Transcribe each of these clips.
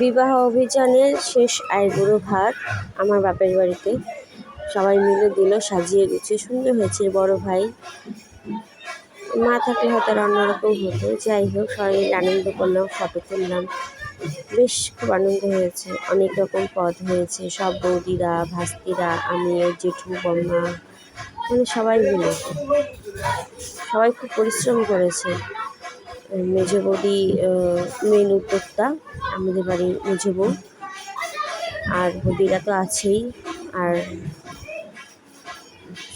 বিবাহ অভিযানের শেষ আইবুড়ো ভাত আমার বাপের বাড়িতে। সবাই মিলে দিল, সাজিয়ে গুছিয়ে। সুন্দর হয়েছে বড় ভাই। মা থাকলে হয়তো অন্যরকম হতো। যাই হোক, সবাই আনন্দ করলাম, ফটো তুললাম। বেশ খুব আনন্দ হয়েছে। অনেক রকম পদ হয়েছে। সব বৌদিরা, ভাস্তিরা, আমি জেঠু বম্মা মানে সবাই মিলে। সবাই খুব পরিশ্রম করেছে। মেজ বৌদি মেন উদ্যোক্তা আমাদের বাড়ির মেজো বউ। আর বৌদিরা তো আছেই, আর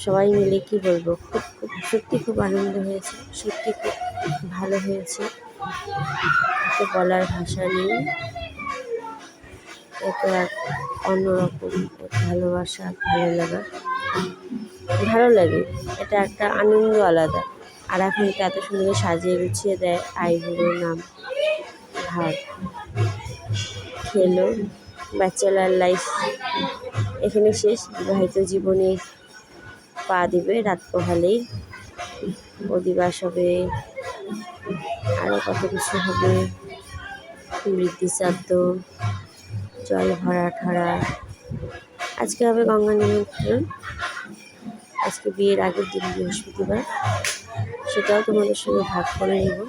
সবাই মিলে কি বলব, খুব খুব, সত্যি খুব আনন্দ হয়েছে, সত্যি খুব ভালো হয়েছে। তো বলার ভাষা নেই এটা এক অন্যরকম ভালোবাসা, ভালো লাগা। ভালো লাগে, এটা একটা আনন্দ আলাদা। আর এখন এত সুন্দর সাজিয়ে গুছিয়ে দেয় আইবুড়োর নাম, ভাত, খেলো ব্যাচেলার লাইফ এখানে শেষ। বিবাহিত জীবনে পা দিবে রাত পোহালেই। অধিবাস হবে আরও কত কিছু হবে। বৃদ্ধি শ্রাদ্ধ জল ভরা ঠরা আজকে হবে গঙ্গা নিমন্ত্রণ। আজকে বিয়ের আগের দিন বৃহস্পতিবার। সেটাও তোমাদের সঙ্গে ভাগ করে নেব।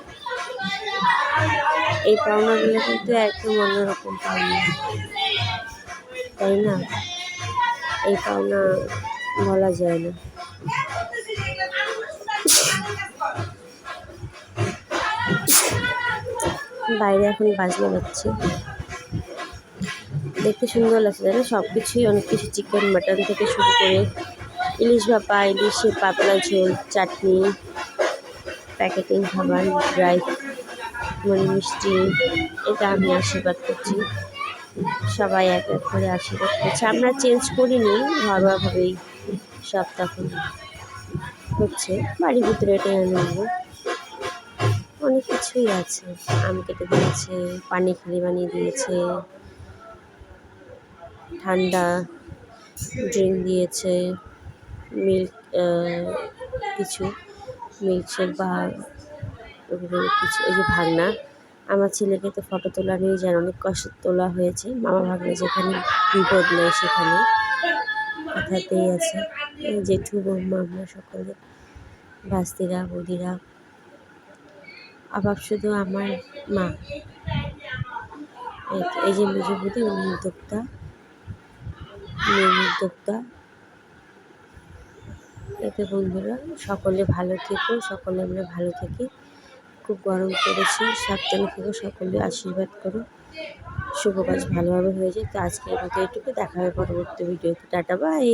এই পাওনাগুলো কিন্তু একদম অন্যরকম পাওনা। তাই না? এই পাওনা বলা যায় না। বাইরে এখন বাজনা বাজছে। দেখতে সুন্দর লাগছে, তাই না? সব কিছুই অনেক কিছু চিকেন মাটন থেকে শুরু করে ইলিশ ভাপা, ইলিশের পাতলা ঝোল, চাটনি। প্যাকেটিং, খাবার, ড্রাই মানে মিষ্টি, এটা আমি আশীর্বাদ করছি। সবাই এক এক করে আশীর্বাদ করছে। আমরা চেঞ্জ করিনি, ঘরোয়াভাবেই সব তখন হচ্ছে। বাড়ির ভিতরে এটাই আনন্দ। অনেক কিছুই আছে। আম কেটে দিয়েছে, পানি খালি বানিয়ে দিয়েছে, ঠান্ডা ড্রিঙ্ক দিয়েছে মিল্ক কিছু। মিল্কশেক বা কিছু, এই যে ভাগনা, আমার ছেলেকে তো ফটো তোলা নিয়ে যেন অনেক কষ্ট তোলা হয়েছে। মামা ভাগনা যেখানে বিপদ নেয় সেখানে কথাতেই আছে। জেঠু, বৌমা, আমরা সকলে, ভাস্তিরা, বৌদিরা আবার শুধু আমার মা। এই যে মেজো বৌদি উনি উদ্যোক্তা উদ্যোক্তা। এতে বন্ধুরা সকলে ভালো থেকো, সকলে আমরা ভালো থাকি। খুব গরম পড়েছে, সাবধানে থেকো, সকলে আশীর্বাদ করো। শুভ কাজ ভালোভাবে হয়ে যায় তো আজকের মতো এটুকু। দেখা হবে পরবর্তী ভিডিওতে। Tata, bye!